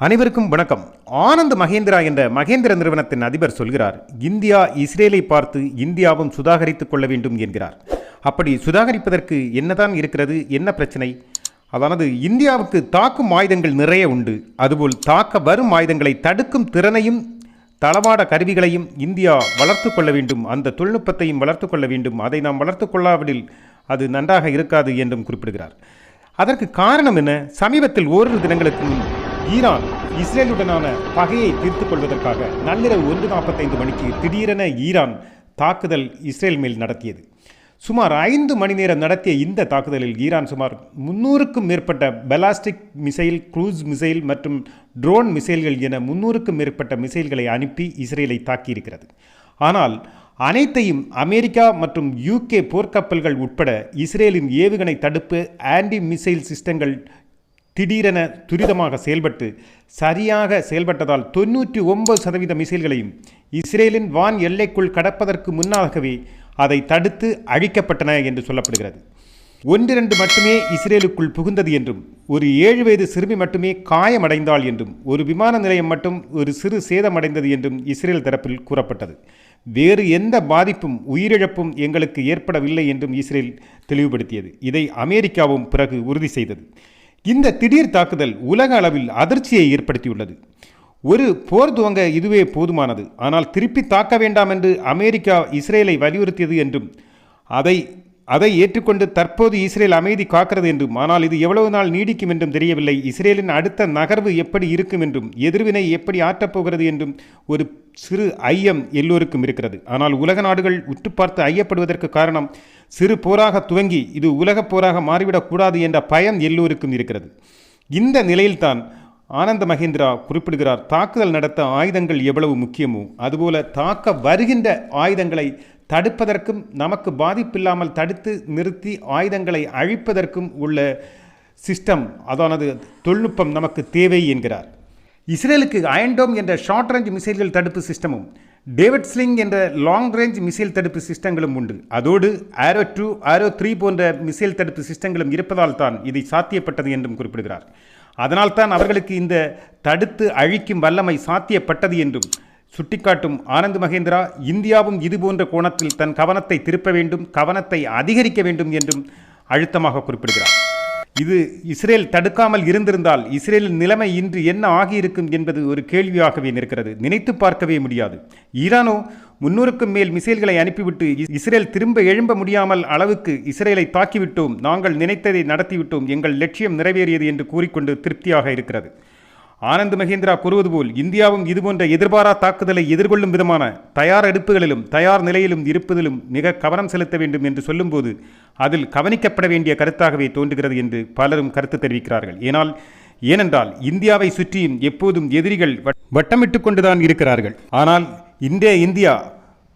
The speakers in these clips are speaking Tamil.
அனைவருக்கும் வணக்கம். ஆனந்த் மகேந்திரா என்ற மகேந்திர நிறுவனத்தின் அதிபர் சொல்கிறார் இந்தியா இஸ்ரேலை பார்த்து இந்தியாவும் சுதாகரித்துக் கொள்ள வேண்டும் என்கிறார். அப்படி சுதாகரிப்பதற்கு என்னதான் இருக்கிறது? என்ன பிரச்சனை? அதானது இந்தியாவுக்கு தாக்கும் ஆயுதங்கள் நிறைய உண்டு. அதுபோல் தாக்க வரும் ஆயுதங்களை தடுக்கும் திறனையும் தளவாட கருவிகளையும் இந்தியா வளர்த்து கொள்ள வேண்டும். அந்த தொழில்நுட்பத்தையும் வளர்த்து கொள்ள வேண்டும். அதை நாம் வளர்த்து கொள்ளாவிடில் அது நன்றாக இருக்காது என்றும் குறிப்பிடுகிறார். அதற்கு காரணம் என்ன? சமீபத்தில் ஓரிரு தினங்களுக்கு முன் ஈரான் இஸ்ரேலுடனான பகையை தீர்த்துக் கொள்வதற்காக நள்ளிரவு ஒன்று நாற்பத்தைந்து மணிக்கு திடீரென ஈரான் தாக்குதல் இஸ்ரேல் மேல் நடத்தியது. சுமார் ஐந்து மணி நேரம் நடத்திய இந்த தாக்குதலில் ஈரான் சுமார் முன்னூறுக்கும் மேற்பட்ட பெலாஸ்டிக் மிசைல் க்ரூஸ் மிசைல் மற்றும் ட்ரோன் மிசைல்கள் என முன்னூறுக்கும் மேற்பட்ட மிசைல்களை அனுப்பி இஸ்ரேலை தாக்கியிருக்கிறது. ஆனால் அனைத்தையும் அமெரிக்கா மற்றும் யூகே போர்க்கப்பல்கள் உட்பட இஸ்ரேலின் ஏவுகணை தடுப்பு ஆன்டி மிசைல் சிஸ்டங்கள் திடீரென துரிதமாக செயல்பட்டு சரியாக செயல்பட்டதால் தொண்ணூற்றி ஒன்பது சதவீத மிசைல்களையும் இஸ்ரேலின் வான் எல்லைக்குள் கடப்பதற்கு முன்னாகவே அதை தடுத்து அழிக்கப்பட்டன என்று சொல்லப்படுகிறது. ஒன்றிரண்டு மட்டுமே இஸ்ரேலுக்குள் புகுந்தது என்றும் ஒரு ஏழு வயது சிறுமி மட்டுமே காயமடைந்தாள் என்றும் ஒரு விமான நிலையம் மட்டும் ஒரு சிறு சேதமடைந்தது என்றும் இஸ்ரேல் தரப்பில் கூறப்பட்டது. வேறு எந்த பாதிப்பும் உயிரிழப்பும் எங்களுக்கு ஏற்படவில்லை என்றும் இஸ்ரேல் தெளிவுபடுத்தியது. இதை அமெரிக்காவும் பிறகு உறுதி செய்தது. இந்த திடீர் தாக்குதல் உலக அளவில் அதிர்ச்சியை ஏற்படுத்தியுள்ளது. ஒரு போர் துவங்க இதுவே போதுமானது. ஆனால் திருப்பி தாக்க வேண்டாம் என்று அமெரிக்கா இஸ்ரேலை வலியுறுத்தியது என்றும் அதை அதை ஏற்றுக்கொண்டு தற்போது இஸ்ரேல் அமைதி காக்கிறது என்றும் ஆனால் இது எவ்வளவு நாள் நீடிக்கும் என்றும் தெரியவில்லை. இஸ்ரேலின் அடுத்த நகர்வு எப்படி இருக்கும் என்றும் எதிர்வினை எப்படி ஆற்றப்போகிறது என்றும் ஒரு சிறு ஐயம் எல்லோருக்கும் இருக்கிறது. ஆனால் உலக நாடுகள் உற்று பார்த்து ஐயப்படுவதற்கு காரணம் சிறு போராக துவங்கி இது உலகப் போராக மாறிவிடக்கூடாது என்ற பயம் எல்லோருக்கும் இருக்கிறது. இந்த நிலையில்தான் ஆனந்த மகேந்திரா குறிப்பிடுகிறார் தாக்குதல் நடத்த ஆயுதங்கள் எவ்வளவு முக்கியமோ அதுபோல தாக்க வருகின்ற ஆயுதங்களை தடுப்பதற்கும் நமக்கு பாதிப்பில்லாமல் தடுத்து நிறுத்தி ஆயுதங்களை அழிப்பதற்கும் உள்ள சிஸ்டம் அதானது தொழில்நுட்பம் நமக்கு தேவை என்கிறார். இஸ்ரேலுக்கு அயன்டோம் என்ற ஷார்ட் ரேஞ்ச் மிசைல்கள் தடுப்பு சிஸ்டமும் டேவிட் ஸ்லிங் என்ற லாங் ரேஞ்ச் மிசைல் தடுப்பு சிஸ்டங்களும் உண்டு. அதோடு ஆரோ டூ ஆரோ த்ரீ போன்ற மிசைல் தடுப்பு சிஸ்டங்களும் இருப்பதால் தான் இது சாத்தியப்பட்டது என்றும் குறிப்பிடுகிறார். அதனால்தான் அவர்களுக்கு இந்த தடுத்து அழிக்கும் வல்லமை சாத்தியப்பட்டது என்றும் சுட்டிக்காட்டும் ஆனந்த் மகேந்திரா இந்தியாவும் இதுபோன்ற கோணத்தில் தன் கவனத்தை திருப்ப வேண்டும் கவனத்தை அதிகரிக்க வேண்டும் என்றும் அழுத்தமாக குறிப்பிடுகிறார். இது இஸ்ரேல் தடுக்காமல் இருந்திருந்தால் இஸ்ரேலின் நிலைமை இன்று என்ன ஆகியிருக்கும் என்பது ஒரு கேள்வியாகவே நிற்கிறது. நினைத்து பார்க்கவே முடியாது. ஈரானோ முன்னூறுக்கும் மேல் மிசைல்களை அனுப்பிவிட்டு இஸ்ரேல் திரும்ப எழும்ப முடியாமல் அளவுக்கு இஸ்ரேலை தாக்கிவிட்டோம். நாங்கள் நினைத்ததை நடத்திவிட்டோம். எங்கள் லட்சியம் நிறைவேறியது என்று கூறிக்கொண்டு திருப்தியாக இருக்கிறது. ஆனந்த் மகேந்திரா கூறுவது போல் இந்தியாவும் இதுபோன்ற எதிர்பாரா தாக்குதலை எதிர்கொள்ளும் விதமான தயார் எடுப்புகளிலும் தயார் நிலையிலும் இருப்பதிலும் மிக கவனம் செலுத்த வேண்டும் என்று சொல்லும்போது அதில் கவனிக்கப்பட வேண்டிய கருத்தாகவே தோன்றுகிறது என்று பலரும் கருத்து தெரிவிக்கிறார்கள். ஏனால் ஏனென்றால் இந்தியாவை சுற்றியும் எப்போதும் எதிரிகள் வட்டமிட்டு கொண்டுதான் இருக்கிறார்கள். ஆனால் இன்றைய இந்தியா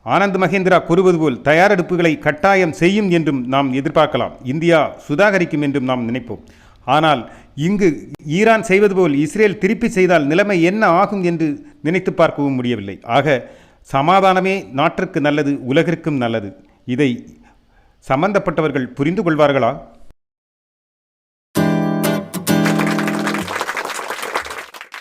ஆனந்த் மகேந்திரா கூறுவது போல் தயாரெடுப்புகளை கட்டாயம் செய்யும் என்றும் நாம் எதிர்பார்க்கலாம். இந்தியா சுதாகரிக்கும் என்றும் நாம் நினைப்போம். ஆனால் இங்கு ஈரான் செய்வது போல் இஸ்ரேல் திருப்பி செய்தால் நிலைமை என்ன ஆகும் என்று நினைத்து பார்க்கவும் முடியவில்லை. ஆக சமாதானமே நாட்டிற்கு நல்லது உலகிற்கும் நல்லது. இதை சம்பந்தப்பட்டவர்கள் புரிந்து கொள்வார்களா?